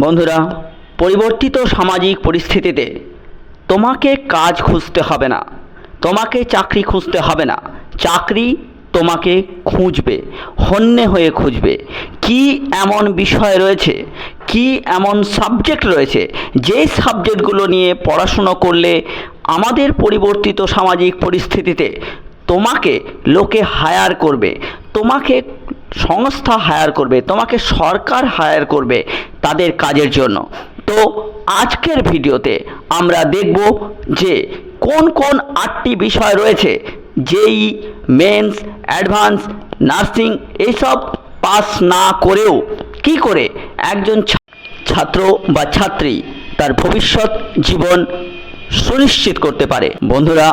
বন্ধুরা, পরিবর্তিত সামাজিক পরিস্থিতিতে তোমাকে কাজ খুঁজতে হবে না, তোমাকে চাকরি খুঁজতে হবে না, চাকরি তোমাকে খুঁজবে, হন্যে হয়ে খুঁজবে। কি এমন বিষয় রয়েছে, কি এমন সাবজেক্ট রয়েছে, যে সাবজেক্টগুলো নিয়ে পড়াশুনো করলে আমাদের পরিবর্তিত সামাজিক পরিস্থিতিতে তোমাকে লোকে হায়ার করবে, তোমাকে সংস্থা হায়ার করবে, তোমাকে সরকার হায়ার করবে তাদের কাজের জন্য। তো আজকের ভিডিওতে আমরা দেখব যে কোন কোন আটটি বিষয় রয়েছে, যেই মেন্স অ্যাডভান্স নার্সিং এইসব পাস না করেও কি করে একজন ছাত্র বা ছাত্রী তার ভবিষ্যৎ জীবন সুনিশ্চিত করতে পারে। বন্ধুরা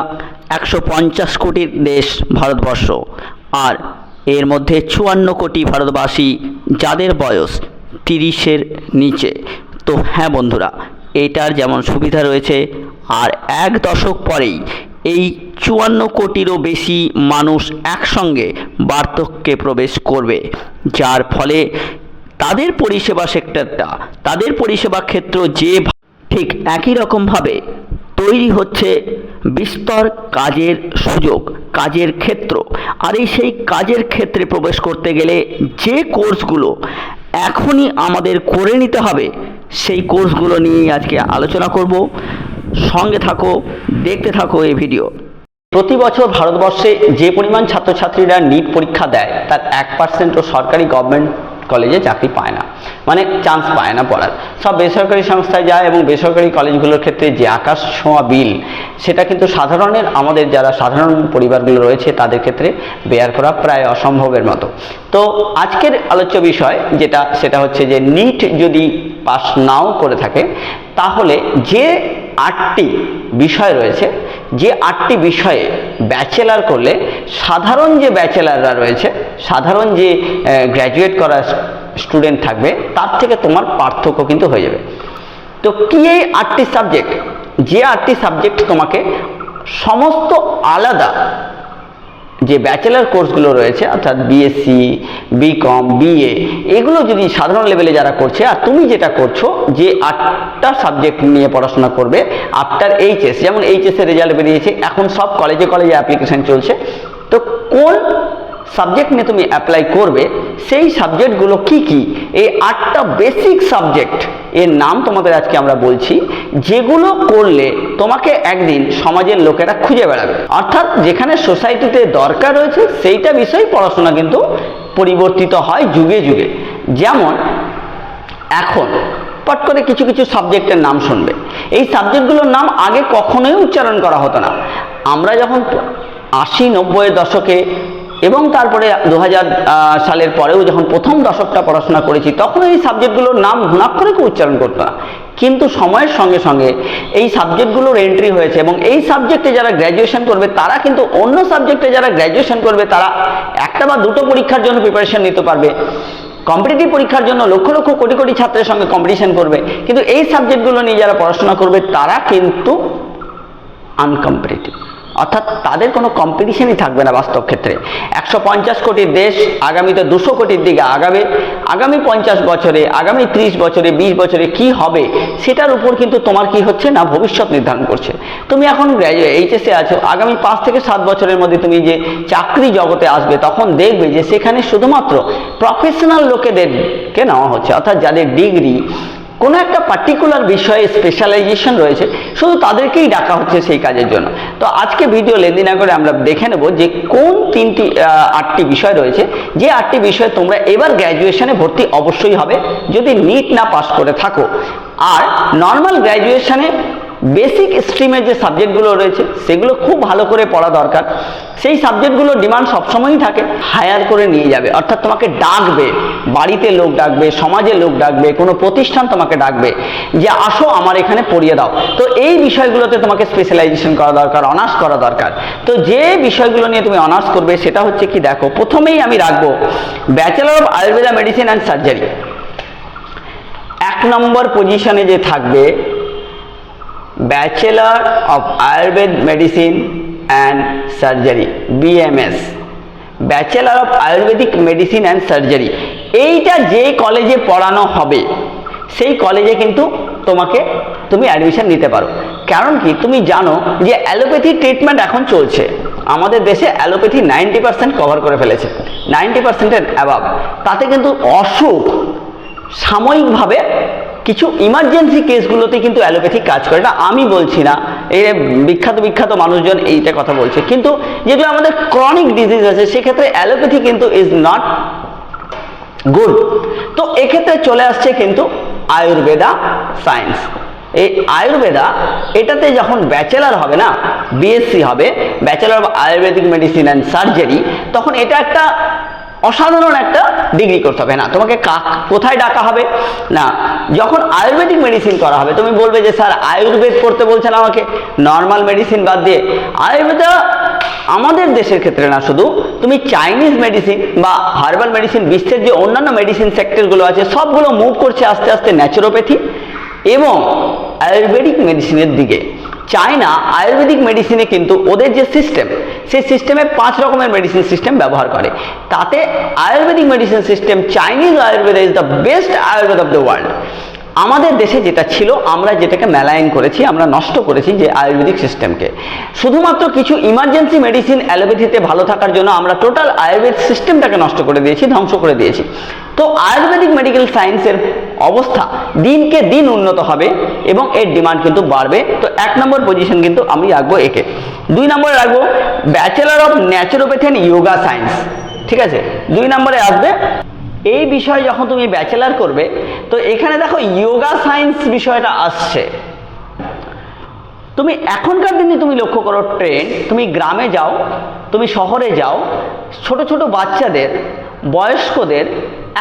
একশো পঞ্চাশ কোটির দেশ ভারতবর্ষ। আর এর মধ্যে চুয়ান্ন কোটি ভারতবাসী যাদের বয়স তিরিশের নিচে। তো হ্যাঁ বন্ধুরা, এটার যেমন সুবিধা রয়েছে, আর এক দশক পরেই এই চুয়ান্ন কোটিরও বেশি মানুষ একসঙ্গে বার্ধক্যে প্রবেশ করবে। যার ফলে তাদের পরিষেবা সেক্টরটা তাদের পরিষেবা ক্ষেত্র যে ঠিক একই রকমভাবে তৈরি হচ্ছে বিস্তর কাজের সুযোগ, কাজের ক্ষেত্র। আর এই সেই কাজের ক্ষেত্রে প্রবেশ করতে গেলে যে কোর্সগুলো এখনই আমাদের করে নিতে হবে, সেই কোর্সগুলো নিয়েই আজকে আলোচনা করব। সঙ্গে থাকো, দেখতে থাকো এই ভিডিও। প্রতি বছর ভারতবর্ষে যে পরিমাণ ছাত্রছাত্রীরা নিট পরীক্ষা দেয়, তার এক পার্সেন্টও সরকারি গভর্নমেন্ট কলেজে চাকরি পায় না। মানে চান্স পায় না পড়ার। সব বেসরকারি সংস্থায় যায় এবং বেসরকারি কলেজগুলোর ক্ষেত্রে যে আকাশ ছোঁয়া বিল, সেটা কিন্তু সাধারণের আমাদের যারা সাধারণ পরিবারগুলো রয়েছে, তাদের ক্ষেত্রে বেয়ার করা প্রায় অসম্ভবের মতো। তো আজকের আলোচ্য বিষয় যেটা, সেটা হচ্ছে যে নিট যদি পাস নাও করে থাকে, তাহলে যে আটটি বিষয় রয়েছে, যে আটটি বিষয়ে ব্যাচেলার করলে সাধারণ যে ব্যাচেলাররা রয়েছে, সাধারণ যে গ্র্যাজুয়েট করা স্টুডেন্ট থাকবে, তার থেকে তোমার পার্থক্য কিন্তু হয়ে যাবে। তো কি এই আটটি সাবজেক্ট যে আটটি সাবজেক্ট তোমাকে সমস্ত আলাদা যে ব্যাচেলার কোর্সগুলো রয়েছে, অর্থাৎ বিএসসি বিকম বিএ এগুলো যদি সাধারণ লেভেলে যারা করছে, আর তুমি যেটা করছ যে আটটা সাবজেক্ট নিয়ে পড়াশোনা করবে আফটার এইচএস যেমন এইচএসের রেজাল্ট বেরিয়েছে, এখন সব কলেজে কলেজে অ্যাপ্লিকেশন চলছে, তো কোন সাবজেক্ট নিয়ে তুমি অ্যাপ্লাই করবে, সেই সাবজেক্টগুলো কি কি? এই আটটা বেসিক সাবজেক্ট এর নাম তোমাদের আজকে আমরা বলছি, যেগুলো করলে তোমাকে একদিন সমাজের লোকেরা খুঁজে বেড়াবে। অর্থাৎ যেখানে সোসাইটিতে দরকার রয়েছে, সেইটা বিষয় পড়াশোনা কিন্তু পরিবর্তিত হয় যুগে যুগে। যেমন, এখন, পট করে কিছু কিছু সাবজেক্টের নাম শুনবে। এই সাবজেক্টগুলোর নাম আগে কখনোই উচ্চারণ করা হতো না। আমরা যখন আশি নব্বইয়ের দশকে এবং তারপরে দু হাজার সালের পরেও যখন প্রথম দশকটা পড়াশোনা করেছি, তখন এই সাবজেক্টগুলোর নাম ঘুণাক্ষরে উচ্চারণ করতো না। কিন্তু সময়ের সঙ্গে সঙ্গে এই সাবজেক্টগুলোর এন্ট্রি হয়েছে এবং এই সাবজেক্টে যারা গ্র্যাজুয়েশন করবে, তারা কিন্তু অন্য সাবজেক্টে যারা গ্র্যাজুয়েশন করবে, তারা একটা বা দুটো পরীক্ষার জন্য প্রিপারেশন নিতে পারবে। কম্পিটিটিভ পরীক্ষার জন্য লক্ষ লক্ষ কোটি কোটি ছাত্রের সঙ্গে কম্পিটিশন করবে। কিন্তু এই সাবজেক্টগুলো নিয়ে যারা পড়াশোনা করবে, তারা কিন্তু আনকম্পিটিটিভ অর্থাৎ তাদের কোনো কম্পিটিশনই থাকবে না বাস্তব ক্ষেত্রে। একশো পঞ্চাশ কোটির দেশ আগামীতে দুশো কোটির দিকে আগামী আগামী পঞ্চাশ বছরে, আগামী ত্রিশ বছরে, বিশ বছরে কি হবে, সেটার উপর কিন্তু তোমার কি হচ্ছে না, ভবিষ্যৎ নির্ধারণ করছে। তুমি এখন এইচএসে আছো, আগামী পাঁচ থেকে সাত বছরের মধ্যে তুমি যে চাকরি জগতে আসবে, তখন দেখবে যে সেখানে শুধুমাত্র প্রফেশনাল লোকেদেরকে নেওয়া হচ্ছে। অর্থাৎ যাদের ডিগ্রি কোনো একটা পার্টিকুলার বিষয়ে স্পেশালাইজেশন রয়েছে, শুধু তাদেরকেই ডাকা হচ্ছে সেই কাজের জন্য। তো আজকে ভিডিও লেনদেন করে আমরা দেখে নেব যে কোন তিনটি আটটি বিষয় রয়েছে। যে আটটি বিষয়ে তোমরা এবার গ্র্যাজুয়েশনে ভর্তি অবশ্যই হবে, যদি নিট না পাস করে থাকো। আর নর্মাল গ্র্যাজুয়েশনে বেসিক স্ট্রিমের যে সাবজেক্টগুলো রয়েছে, সেগুলো খুব ভালো করে পড়া দরকার। সেই সাবজেক্টগুলোর ডিমান্ড সবসময়ই থাকে হায়ার করে নিয়ে যাবে। অর্থাৎ তোমাকে ডাকবে, বাড়িতে লোক ডাকবে, সমাজে লোক ডাকবে, কোনো প্রতিষ্ঠান তোমাকে ডাকবে, যে আসো আমার এখানে পড়িয়ে দাও। তো এই বিষয়গুলোতে তোমাকে স্পেশালাইজেশন করা দরকার অনার্স করা দরকার। তো যে বিষয়গুলো নিয়ে তুমি অনার্স করবে, সেটা হচ্ছে কি, দেখো, প্রথমেই আমি রাখব bachelor of Ayurveda medicine and surgery এক নম্বর পজিশনে যে থাকবে bachelor of Ayurveda medicine and surgery BMS bachelor of ayurvedic medicine and surgery এইটা যে কলেজে পড়ানো হবে, সেই কলেজে কিন্তু তোমাকে তুমি অ্যাডমিশন নিতে পারো। কারণ কি? তুমি জানো যে অ্যালোপ্যাথি ট্রিটমেন্ট এখন চলছে। আমাদের দেশে অ্যালোপ্যাথি নাইনটি পার্সেন্ট কভার করে ফেলেছে। নাইনটি পার্সেন্টের অ্যাবাব তাতে কিন্তু অসুখ সাময়িকভাবে কিছু ইমার্জেন্সি কেসগুলোতে কিন্তু অ্যালোপ্যাথি কাজ করে এটা আমি বলছি না। এই বিখ্যাত বিখ্যাত মানুষজন এইটা কথা বলছে। কিন্তু যেগুলো আমাদের ক্রনিক ডিজিজ আছে, সেক্ষেত্রে অ্যালোপ্যাথি কিন্তু ইজ নট গুড তো এক্ষেত্রে চলে আসছে কিন্তু আয়ুর্বেদা সায়েন্স এই আয়ুর্বেদা, এটাতে যখন ব্যাচেলার হবে না বিএসসি হবে bachelor of ayurvedic medicine and surgery তখন এটা একটা অসাধারণ একটা ডিগ্রি করতে হবে। না, তোমাকে কোথায় ডাকা হবে? না, যখন আয়ুর্বেদিক মেডিসিন করা হবে, তুমি বলবে যে, স্যার, আয়ুর্বেদ করতে বলছেন আমাকে নর্মাল মেডিসিন বাদ দিয়ে। আয়ুর্বেদা আমাদের দেশের ক্ষেত্রে না, শুধু তুমি চাইনিজ মেডিসিন বা হার্বাল মেডিসিন বিশ্বের যে অন্যান্য মেডিসিন সেক্টরগুলো আছে, সবগুলো মুভ করছে আস্তে আস্তে ন্যাচুরোপ্যাথি এবং আয়ুর্বেদিক মেডিসিনের দিকে। চায়না আয়ুর্বেদিক মেডিসিনে কিন্তু ওদের যে সিস্টেম সেই সিস্টেমে পাঁচ রকমের মেডিসিন সিস্টেম ব্যবহার করে। তাতে ayurvedic medicine system Chinese Ayurveda is the best Ayurveda of the world আমাদের দেশে যেটা ছিল, আমরা যেটাকে মেলাইন করেছি, আমরা নষ্ট করেছি যে আয়ুর্বেদিক সিস্টেমকে শুধুমাত্র কিছু ইমার্জেন্সি মেডিসিন অ্যালোপ্যাথিতে ভালো থাকার জন্য আমরা টোটাল আয়ুর্বেদ সিস্টেমটাকে নষ্ট করে দিয়েছি, ধ্বংস করে দিয়েছি। তো আয়ুর্বেদিক মেডিকেল সায়েন্সের অবস্থা দিনকে দিন উন্নত হবে এবং এর ডিমান্ড কিন্তু বাড়বে। তো এক নম্বর পজিশন কিন্তু আমি রাখব একে। দুই নম্বরে রাখব bachelor of naturopathy and yoga science ঠিক আছে? দুই নম্বরে আসবে এই বিষয়ে যখন তুমি ব্যাচেলার করবে, তো এখানে দেখো ইয়োগা সায়েন্স বিষয়টা আসছে। তুমি এখনকার দিনে তুমি লক্ষ্য করো ট্রেন তুমি গ্রামে যাও, তুমি শহরে যাও, ছোট ছোট বাচ্চাদের, বয়স্কদের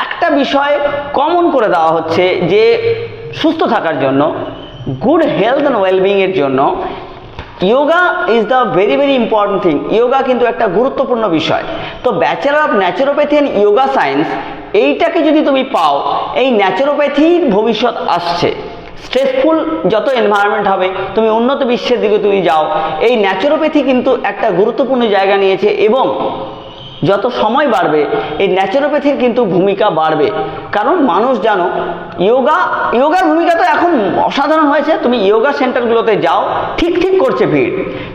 একটা বিষয় কমন করে দেওয়া হচ্ছে যে সুস্থ থাকার জন্য গুড হেলথ অ্যান্ড ওয়েলবিংয়ের জন্য yoga is the very very important thing yoga কিন্তু একটা গুরুত্বপূর্ণ বিষয়। তো bachelor of naturopathy and yoga science এইটাকে যদি তুমি পাও, এই ন্যাচুরোপ্যাথির ভবিষ্যৎ আসছে। স্ট্রেসফুল যত এনভায়রনমেন্ট হবে, তুমি উন্নত বিশ্বের দিকে তুমি যাও। এই ন্যাচুরোপ্যাথি কিন্তু একটা গুরুত্বপূর্ণ জায়গা নিয়েছে এবং যত সময় বাড়বে, এই ন্যাচুরোপ্যাথির কিন্তু ভূমিকা বাড়বে। কারণ মানুষ জানো ইয়োগা ইয়োগার ভূমিকা তো এখন অসাধারণ হয়েছে। তুমি ইয়োগা সেন্টারগুলোতে যাও, ঠিক ঠিক করছে ভিড়।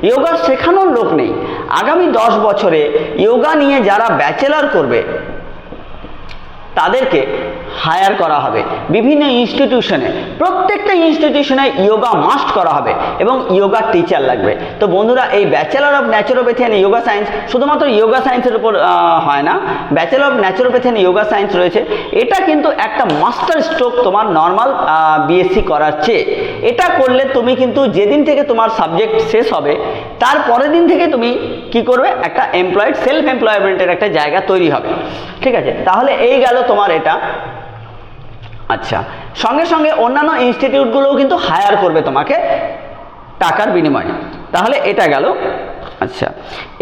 ইয়োগা শেখানোর লোক নেই। আগামী দশ বছরে ইয়োগা নিয়ে যারা ব্যাচেলার করবে তাদেরকে হায়ার করা হবে। বিভিন্ন ইনস্টিটিউশনে প্রত্যেকটা ইনস্টিটিউশনে ইয়োগা মাস্ট করা হবে এবং ইয়োগা টিচার লাগবে। তো বন্ধুরা, এই bachelor of naturopathy and yoga science শুধুমাত্র ইয়োগা সায়েন্সের উপর হয় না bachelor of naturopathy and yoga science রয়েছে। এটা কিন্তু একটা মাস্টার স্ট্রোক তোমার নর্মাল বিএসসি করার চেয়ে। এটা করলে তুমি কিন্তু যেদিন থেকে তোমার সাবজেক্ট শেষ হবে, তার পরের দিন থেকে তুমি কি করবে? একটা এমপ্লয়েড সেলফ এমপ্লয়মেন্টের একটা জায়গা তৈরি হবে। ঠিক আছে? তাহলে এই গেল তোমার এটা। আচ্ছা সঙ্গে সঙ্গে অন্যান্য ইনস্টিটিউটগুলোও কিন্তু হায়ার করবে তোমাকে টাকার বিনিময়ে। তাহলে এটা গেল। আচ্ছা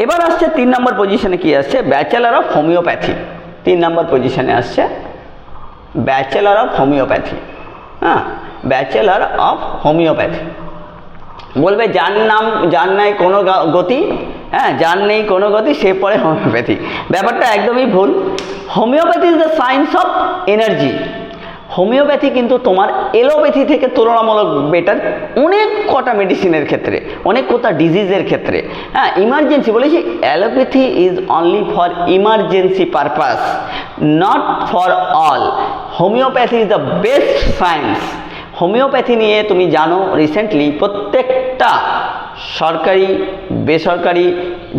এবার আসছে তিন নম্বর পজিশনে কি আসছে? ব্যাচেলার অফ হোমিওপ্যাথি তিন নম্বর পজিশনে আসছে ব্যাচেলার অফ হোমিওপ্যাথি হ্যাঁ ব্যাচেলার অফ হোমিওপ্যাথি বলবে যার নাম, যার নাই কোনো গতি হ্যাঁ যার নেই কোনো গতি, সে পড়ে হোমিওপ্যাথি ব্যাপারটা একদমই ভুল। Homeopathy is the science of energy homeopathy কিন্তু তোমার এলোপ্যাথি থেকে তুলনামূলক বেটার অনেক কটা মেডিসিনের ক্ষেত্রে, অনেক কটা ডিজিজের ক্ষেত্রে। হ্যাঁ ইমার্জেন্সি বলেছি allopathy is only for emergency purpose not for all homeopathy is the best science homeopathy নিয়ে তুমি জানো রিসেন্টলি প্রত্যেকটা সরকারি, বেসরকারি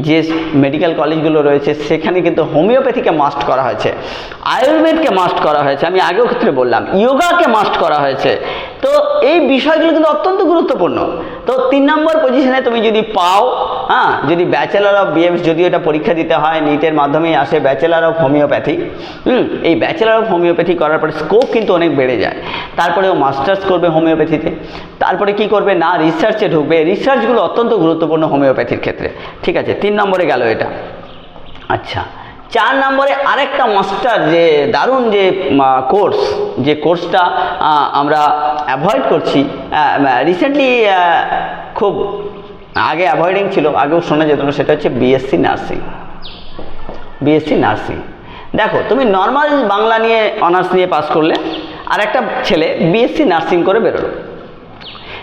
যে মেডিকেল কলেজগুলো রয়েছে, সেখানে কিন্তু হোমিওপ্যাথিকে মাস্ট করা হয়েছে। আয়ুর্বেদকে মাস্ট করা হয়েছে, আমি আগেও ক্ষেত্রে বললাম ইয়োগাকে মাস্ট করা হয়েছে। তো এই বিষয়গুলো কিন্তু অত্যন্ত গুরুত্বপূর্ণ। তো তিন নম্বর পজিশনে তুমি যদি পাও হ্যাঁ যদি ব্যাচেলার অফ বিএমস যদি এটা পরীক্ষা দিতে হয় নিটের মাধ্যমেই আসে ব্যাচেলার অফ হোমিওপ্যাথি হুম, এই ব্যাচেলার অফ হোমিওপ্যাথি করার পরে স্কোপ কিন্তু অনেক বেড়ে যায়। তারপরে ও মাস্টার্স করবে হোমিওপ্যাথিতে তারপরে কি করবে? না রিসার্চে ঢুকবে। রিসার্চগুলো অত্যন্ত গুরুত্বপূর্ণ হোমিওপ্যাথির ক্ষেত্রে। ঠিক আছে, তিন নম্বরে গেল এটা। আচ্ছা চার নম্বরে আরেকটা মাস্টার যে, দারুণ যে কোর্স যে কোর্সটা আমরা অ্যাভয়েড করছি রিসেন্টলি খুব আগে অ্যাভয়েডিং ছিল, আগেও শোনা যেত না, সেটা হচ্ছে বিএসসি নার্সিং। BSc nursing. দেখো, তুমি নর্মাল বাংলা নিয়ে অনার্স নিয়ে পাস করলে আর একটা ছেলে বিএসসি নার্সিং করে বেরোলো।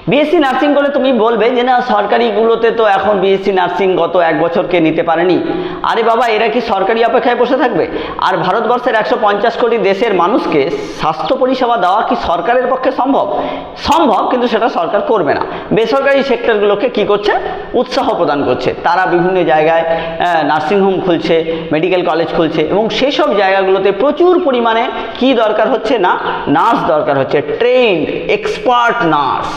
বিএসসি নার্সিং করে তুমি বলবে যে না, সরকারিগুলোতে তো এখন বিএসসি নার্সিং গত এক বছরকে নিতে পারেনি। আরে বাবা, এরা কি সরকারি অপেক্ষায় বসে থাকবে? আর ভারতবর্ষের একশো পঞ্চাশ কোটি দেশের মানুষকে স্বাস্থ্য পরিষেবা দেওয়া কি সরকারের পক্ষে সম্ভব? সম্ভব, কিন্তু সেটা সরকার করবে না। বেসরকারি সেক্টরগুলোকে কি করছে? উৎসাহ প্রদান করছে। তারা বিভিন্ন জায়গায় নার্সিংহোম খুলছে মেডিকেল কলেজ খুলছে এবং সেসব জায়গাগুলোতে প্রচুর পরিমাণে কি দরকার হচ্ছে না? নার্স দরকার হচ্ছে। ট্রেন্ড এক্সপার্ট নার্স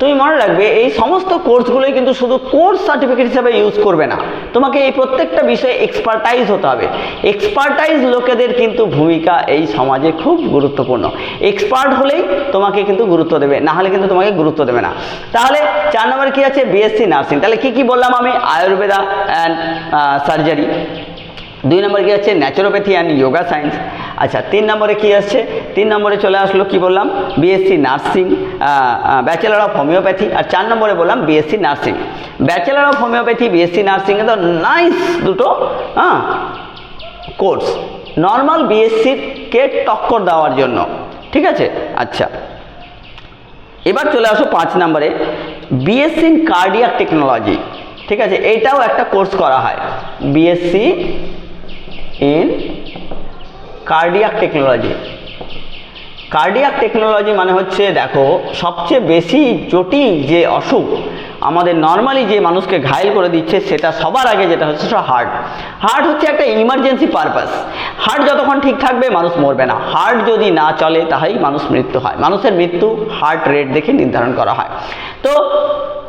তুমি মনে রাখবে, এই সমস্ত কোর্সগুলোই কিন্তু শুধু কোর্স সার্টিফিকেট হিসাবে ইউজ করবে না। তোমাকে এই প্রত্যেকটা বিষয়ে এক্সপার্টাইজ হতে হবে। এক্সপার্টাইজ লোকেদের কিন্তু ভূমিকা এই সমাজে খুব গুরুত্বপূর্ণ। এক্সপার্ট হলেই তোমাকে কিন্তু গুরুত্ব দেবে, না হলে কিন্তু তোমাকে গুরুত্ব দেবে না। তাহলে চার নম্বর কি আছে? বিএসসি নার্সিং তাহলে কি কি বললাম আমি? আয়ুর্বেদা অ্যান্ড সার্জারি দুই নম্বরে কি আছে? ন্যাচুরোপ্যাথি অ্যান্ড যোগা সায়েন্স আচ্ছা তিন নম্বরে কি আসছে? তিন নম্বরে চলে আসলো কি বললাম? BSc nursing bachelor of homeopathy আর চার নম্বরে বললাম BSc nursing bachelor of homeopathy BSc nursing তো নাইস দুটো হ্যাঁ কোর্স নর্মাল বিএসসিকে টক্কর দেওয়ার জন্য। ঠিক আছে? আচ্ছা। এবার চলে আসো পাঁচ নম্বরে। বিএসসি ইন কার্ডিয়াক টেকনোলজি ঠিক আছে? এইটাও একটা কোর্স করা হয়। BSc in cardiac technology cardiac technology মানে হচ্ছে দেখো সবচেয়ে বেশি জটিল যে অসুখ আমাদের নর্মালি যে মানুষকে ঘায়েল করে দিচ্ছে, সেটা সবার আগে যেটা হচ্ছে সেটা হার্ট হার্ট হচ্ছে একটা ইমার্জেন্সি পারপাস হার্ট যতক্ষণ ঠিক থাকবে, মানুষ মরবে না। হার্ট যদি না চলে, তাহলেই মানুষ মৃত্যু হয়। মানুষের মৃত্যু হার্ট রেট দেখে নির্ধারণ করা হয়। তো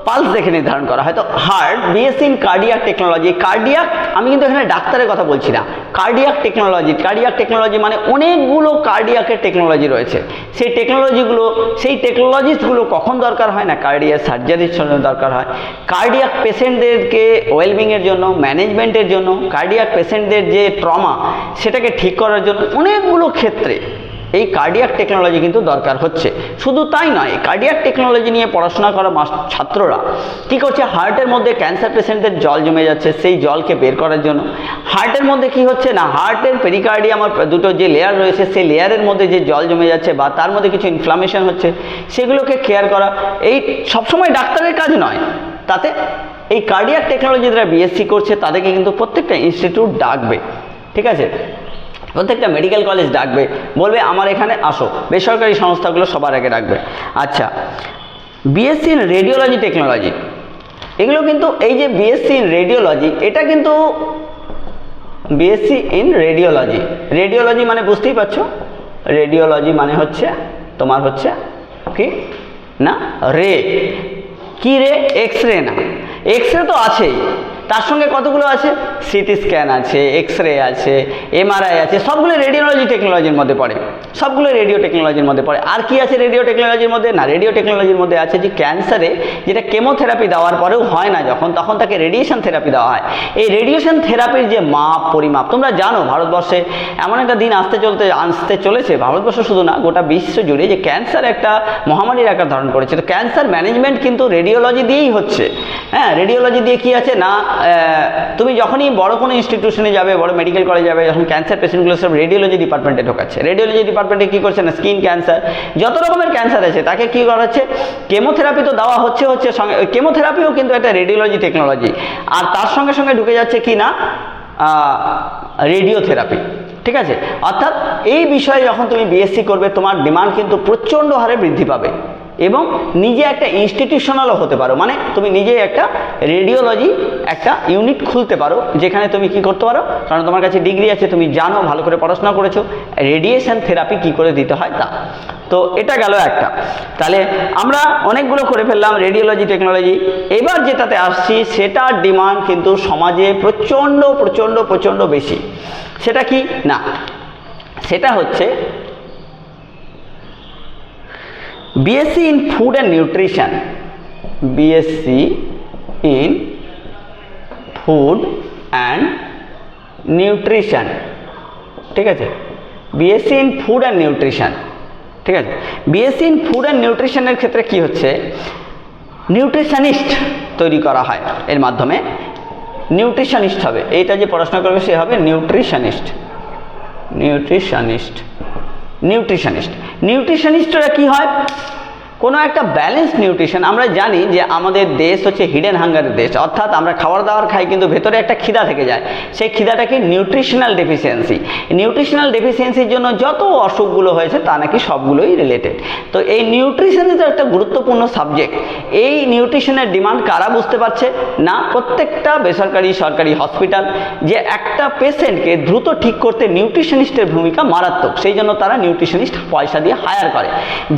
পালস দেখে নির্ধারণ করা হয়। তো heart BSc in cardiac technology cardiac আমি কিন্তু এখানে ডাক্তারের কথা বলছি না। কার্ডিয়াক টেকনোলজি কার্ডিয়াক টেকনোলজি মানে অনেকগুলো কার্ডিয়াকের টেকনোলজি রয়েছে। সেই টেকনোলজিগুলো সেই টেকনোলজিসগুলো কখন দরকার হয় না? কার্ডিয়াক সার্জারির জন্য দরকার হয়। কার্ডিয়াক পেশেন্টদেরকে ওয়েলবিংয়ের জন্য ম্যানেজমেন্টের জন্য কার্ডিয়াক পেশেন্টদের যে ট্রমা সেটাকে ঠিক করার জন্য অনেকগুলো ক্ষেত্রে এই কার্ডিয়াক টেকনোলজি কিন্তু দরকার হচ্ছে। শুধু তাই নয় কার্ডিয়াক টেকনোলজি নিয়ে পড়াশোনা করা ছাত্ররা কী করছে? হার্টের মধ্যে ক্যান্সার পেশেন্টদের জল জমে যাচ্ছে, সেই জলকে বের করার জন্য। হার্টের মধ্যে কি হচ্ছে না? হার্টের পেরিকার্ডিয়াম দুটো যে লেয়ার রয়েছে, সেই লেয়ারের মধ্যে যে জল জমে যাচ্ছে বা তার মধ্যে কিছু ইনফ্লামেশন হচ্ছে, সেগুলোকে কেয়ার করা এই সবসময় ডাক্তারের কাজ নয়। তাতে এই কার্ডিয়াক টেকনোলজি যারা বিএসসি করছে, তাদেরকে কিন্তু প্রত্যেকটা ইনস্টিটিউট ডাকবে। ঠিক আছে? প্রত্যেকটা মেডিকেল কলেজ ডাকবে, বলবে, আমার এখানে আসো। বেসরকারি সংস্থাগুলো সবার আগে ডাকবে। আচ্ছা বিএসসি ইন রেডিওলজি টেকনোলজি এগুলো কিন্তু এই যে বিএসসি ইন রেডিওলজি এটা কিন্তু বিএসসি ইন রেডিওলজি রেডিওলজি মানে বুঝতেই পারছ? রেডিওলজি মানে হচ্ছে, তোমার হচ্ছে কি? না, রে। কি রে? এক্স রে না। এক্স রে তো আছেই। তার সঙ্গে কতগুলো আছে? সিটি স্ক্যান আছে এক্স রে আছে, এমআরআই আছে, সবগুলো রেডিওলজি টেকনোলজির মধ্যে পড়ে। সবগুলো রেডিও টেকনোলজির মধ্যে পড়ে। আর কি আছে রেডিও টেকনোলজির মধ্যে? না, রেডিও টেকনোলজির মধ্যে আছে যে ক্যান্সারে যেটা কেমোথেরাপি দেওয়ার পরেও হয় না যখন, তখন তাকে রেডিয়েশন থেরাপি দেওয়া হয়। এই রেডিয়েশন থেরাপির যে মাপ, পরিমাপ, তোমরা জানো ভারতবর্ষে এমন একটা দিন আসতে চলতে, আসতে চলেছে। ভারতবর্ষ শুধু না, গোটা বিশ্ব জুড়ে যে ক্যান্সার একটা মহামারীর আকার ধারণ করেছে। তো ক্যান্সার ম্যানেজমেন্ট কিন্তু রেডিওলজি দিয়েই হচ্ছে। হ্যাঁ রেডিওলজি দিয়ে কি আছে? না তুমি যখনই বড় কোনো ইনস্টিটিউশনে যাবে, বড় মেডিকেল কলেজে যাবে, যখন ক্যান্সার পেশেন্টগুলো সব রেডিওলজি ডিপার্টমেন্টে ঢোকাচ্ছে। রেডিওলজি ডিপার্টমেন্টে কী করছে না? স্কিন ক্যান্সার যত রকমের ক্যান্সার আছে, তাকে কী করা হচ্ছে? কেমোথেরাপি তো দেওয়া হচ্ছে হচ্ছে সঙ্গে কেমোথেরাপিও কিন্তু একটা রেডিওলজি টেকনোলজি আর তার সঙ্গে সঙ্গে ঢুকে যাচ্ছে কি না? রেডিওথেরাপি ঠিক আছে? অর্থাৎ এই বিষয়ে যখন তুমি বিএসসি করবে, তোমার ডিমান্ড কিন্তু প্রচণ্ড হারে বৃদ্ধি পাবে। এবং নিজে একটা ইনস্টিটিউশনালও হতে পারো। মানে তুমি নিজে একটা রেডিওলজি একটা ইউনিট খুলতে পারো, যেখানে তুমি কি করতে পারো? কারণ তোমার কাছে ডিগ্রি আছে, তুমি জানো, ভালো করে পড়াশোনা করেছ। রেডিয়েশন থেরাপি কি করে দিতে হয় তা। তো এটা গেল একটা। তাহলে আমরা অনেকগুলো করে ফেললাম রেডিওলজি টেকনোলজি এবার যেটাতে আসছি, সেটার ডিমান্ড কিন্তু সমাজে প্রচণ্ড প্রচণ্ড প্রচণ্ড বেশি। সেটা কি? না। সেটা হচ্ছে BSc in food and nutrition BSc in food and nutrition ঠিক আছে? BSc in food and nutrition ঠিক আছে? বিএসসি ইন ফুড অ্যান্ড নিউট্রিশনের ক্ষেত্রে কি হচ্ছে? নিউট্রিশনিস্ট তৈরি করা হয়। এর মাধ্যমে নিউট্রিশনিস্ট হবে। এইটা যে পড়াশোনা করবে সে হবে নিউট্রিশনিস্ট নিউট্রিশনিস্ট নিউট্রিশনিস্ট নিউট্রিশনিস্টরা কি হয়? কোনো একটা ব্যালেন্স নিউট্রিশন আমরা জানি যে আমাদের দেশ হচ্ছে হিডেন হাঙ্গারের দেশ। অর্থাৎ আমরা খাবার দাবার খাই কিন্তু ভেতরে একটা খিদা থেকে যায়। সেই খিদাটাকে নিউট্রিশনাল ডেফিসিয়েন্সি নিউট্রিশনাল ডেফিসিয়েন্সির জন্য যত অসুখগুলো হয়েছে, তা নাকি সবগুলোই রিলেটেড তো এই নিউট্রিশন ইজ একটা গুরুত্বপূর্ণ সাবজেক্ট এই নিউট্রিশনের ডিমান্ড কারা বুঝতে পারছে? না, প্রত্যেকটা বেসরকারি, সরকারি হসপিটাল যে একটা পেশেন্টকে দ্রুত ঠিক করতে নিউট্রিশনিস্টের ভূমিকা মারাত্মক। সেই জন্য তারা নিউট্রিশনিস্ট পয়সা দিয়ে হায়ার করে।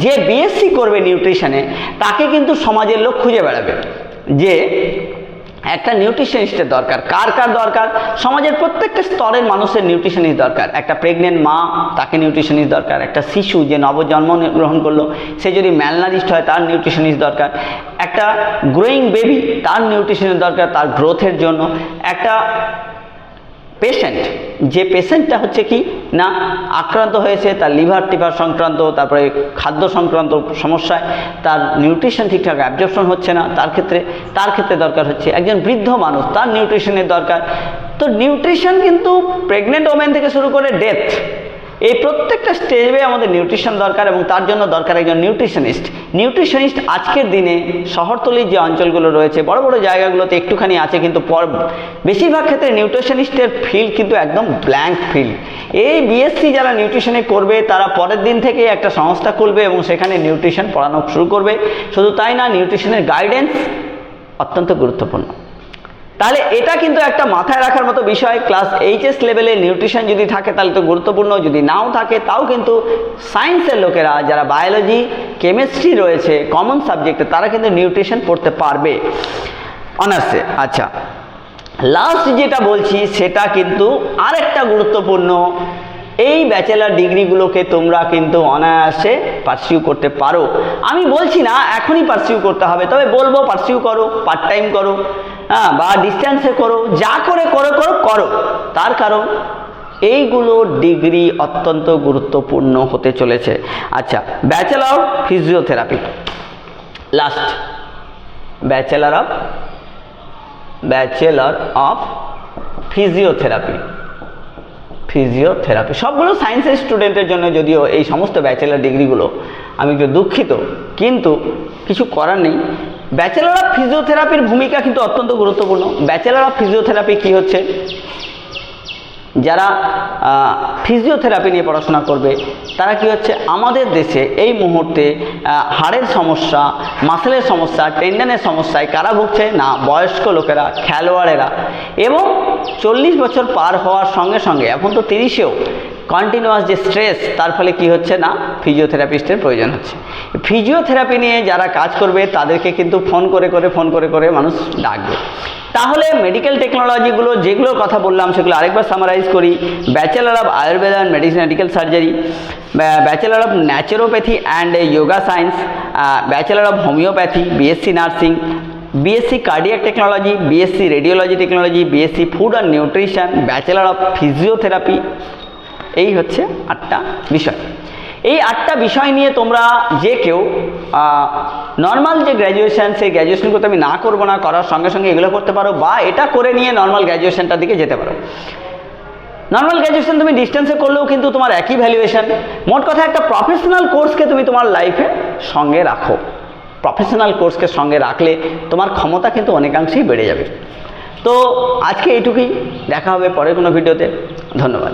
যে বিএসসি করবে নিউট্রিশনে, তাকে কিন্তু সমাজের লোক খুঁজে বেড়াবে যে একটা নিউট্রিশনিস্টের দরকার। কার কার দরকার? সমাজের প্রত্যেকটা স্তরের মানুষের নিউট্রিশনিস্ট দরকার। একটা প্রেগনেন্ট মা, তাকে নিউট্রিশনিস্ট দরকার। একটা শিশু যে নবজন্ম গ্রহণ করল, সে যদি ম্যালনারিস্ট হয়, তার নিউট্রিশনিস্ট দরকার। একটা গ্রোয়িং বেবি তার নিউট্রিশনিস্ট দরকার তার গ্রোথের জন্য। একটা পেশেন্ট যে পেশেন্টটা হচ্ছে কি? না, আক্রান্ত হয়েছে, তার লিভার টিভার সংক্রান্ত, তারপরে খাদ্য সংক্রান্ত সমস্যায় তার নিউট্রিশন ঠিকঠাক অ্যাবজর্পশন হচ্ছে না, তার ক্ষেত্রে তার ক্ষেত্রে দরকার হচ্ছে একজন বৃদ্ধ মানুষ, তার নিউট্রিশনের দরকার। তো নিউট্রিশন কিন্তু প্রেগনেন্ট ওমেন থেকে শুরু করে ডেথ এই প্রত্যেকটা স্টেজে আমাদের নিউট্রিশন দরকার এবং তার জন্য দরকার একজন নিউট্রিশনিস্ট নিউট্রিশনিস্ট আজকের দিনে শহরতলির যে অঞ্চলগুলো রয়েছে, বড় বড় জায়গাগুলোতে একটুখানি আছে কিন্তু পর বেশিরভাগ ক্ষেত্রে নিউট্রিশনিস্টের ফিল্ড কিন্তু একদম ব্ল্যাঙ্ক ফিল্ড এই বিএসসি যারা নিউট্রিশনে করবে, তারা পরের দিন থেকে একটা সংস্থা খুলবে এবং সেখানে নিউট্রিশন পড়ানো শুরু করবে। শুধু তাই না নিউট্রিশনের গাইডেন্স অত্যন্ত গুরুত্বপূর্ণ। তাহলে এটা কিন্তু একটা মাথায় রাখার মতো বিষয়। ক্লাস এইচএস লেভেলে নিউট্রিশন যদি থাকে, তাহলে তো গুরুত্বপূর্ণ। যদি নাও থাকে, তাও কিন্তু সায়েন্সের লোকেরা, যারা বায়োলজি কেমিস্ট্রি রয়েছে কমন সাবজেক্টে তারা কিন্তু নিউট্রিশন পড়তে পারবে। অনার্সে আচ্ছা। লাস্ট যেটা বলছি, সেটা কিন্তু আরেকটা গুরুত্বপূর্ণ। এই ব্যাচেলার ডিগ্রিগুলোকে তোমরা কিন্তু অনায়াসে পার্সিউ করতে পারো। আমি বলছি না, এখনই পার্সিউ করতে হবে, তবে বলব পার্সিউ করো পার্ট টাইম করো হ্যাঁ বা ডিস্ট্যান্সে করো, যা করে করো করো করো। তার কারণ, এইগুলো ডিগ্রি অত্যন্ত গুরুত্বপূর্ণ হতে চলেছে। আচ্ছা bachelor of physiotherapy last bachelor of bachelor of physiotherapy physiotherapy সবগুলো সায়েন্সের স্টুডেন্টের জন্য যদিও এই সমস্ত ব্যাচেলার ডিগ্রিগুলো আমি একটু দুঃখিত, কিন্তু কিছু করার নেই। ব্যাচেলার অফ ফিজিওথেরাপির ভূমিকা কিন্তু অত্যন্ত গুরুত্বপূর্ণ। ব্যাচেলার অফ ফিজিওথেরাপি কী হচ্ছে? যারা ফিজিওথেরাপি নিয়ে পড়াশোনা করবে, তারা কি হচ্ছে, আমাদের দেশে এই মুহূর্তে হাড়ের সমস্যা, মাসেলের সমস্যা টেন্ডনের সমস্যায় কারা ভুগছে? না, বয়স্ক লোকেরা, খেলোয়াড়েরা। এবং চল্লিশ বছর পার হওয়ার সঙ্গে সঙ্গে, এখন তো তিরিশেও কন্টিনিউয়াস যে স্ট্রেস তার ফলে কি হচ্ছে না? ফিজিওথেরাপিস্টের প্রয়োজন হচ্ছে। ফিজিওথেরাপি নিয়ে যারা কাজ করবে, তাদেরকে কিন্তু ফোন করে করে ফোন করে করে মানুষ ডাকবে। তাহলে মেডিকেল টেকনোলজিগুলো যেগুলোর কথা বললাম, সেগুলো আরেকবার সামারাইজ করি। Bachelor of Ayurveda and medicine medical surgery bachelor of naturopathy and yoga science bachelor of homeopathy BSc nursing BSc cardiac technology BSc radiology technology BSc food and nutrition bachelor of physiotherapy এই হচ্ছে আটটা বিষয়। এই আটটা বিষয় নিয়ে তোমরা যে কেউ নর্মাল যে গ্র্যাজুয়েশন সেই গ্র্যাজুয়েশন করতে আমি না করব না, করার সঙ্গে সঙ্গে এগুলো করতে পারো বা এটা করে নিয়ে নর্মাল গ্র্যাজুয়েশনটার দিকে যেতে পারো। নর্মাল গ্র্যাজুয়েশন তুমি ডিস্টেন্সে করলেও কিন্তু তোমার একই ভ্যালুয়েশন মোট কথা একটা প্রফেশনাল কোর্সকে তুমি তোমার লাইফে সঙ্গে রাখো। প্রফেশনাল কোর্সকে সঙ্গে রাখলে তোমার ক্ষমতা কিন্তু অনেকাংশেই বেড়ে যাবে। তো আজকে এইটুকুই। দেখা হবে পরের কোনো ভিডিওতে। ধন্যবাদ।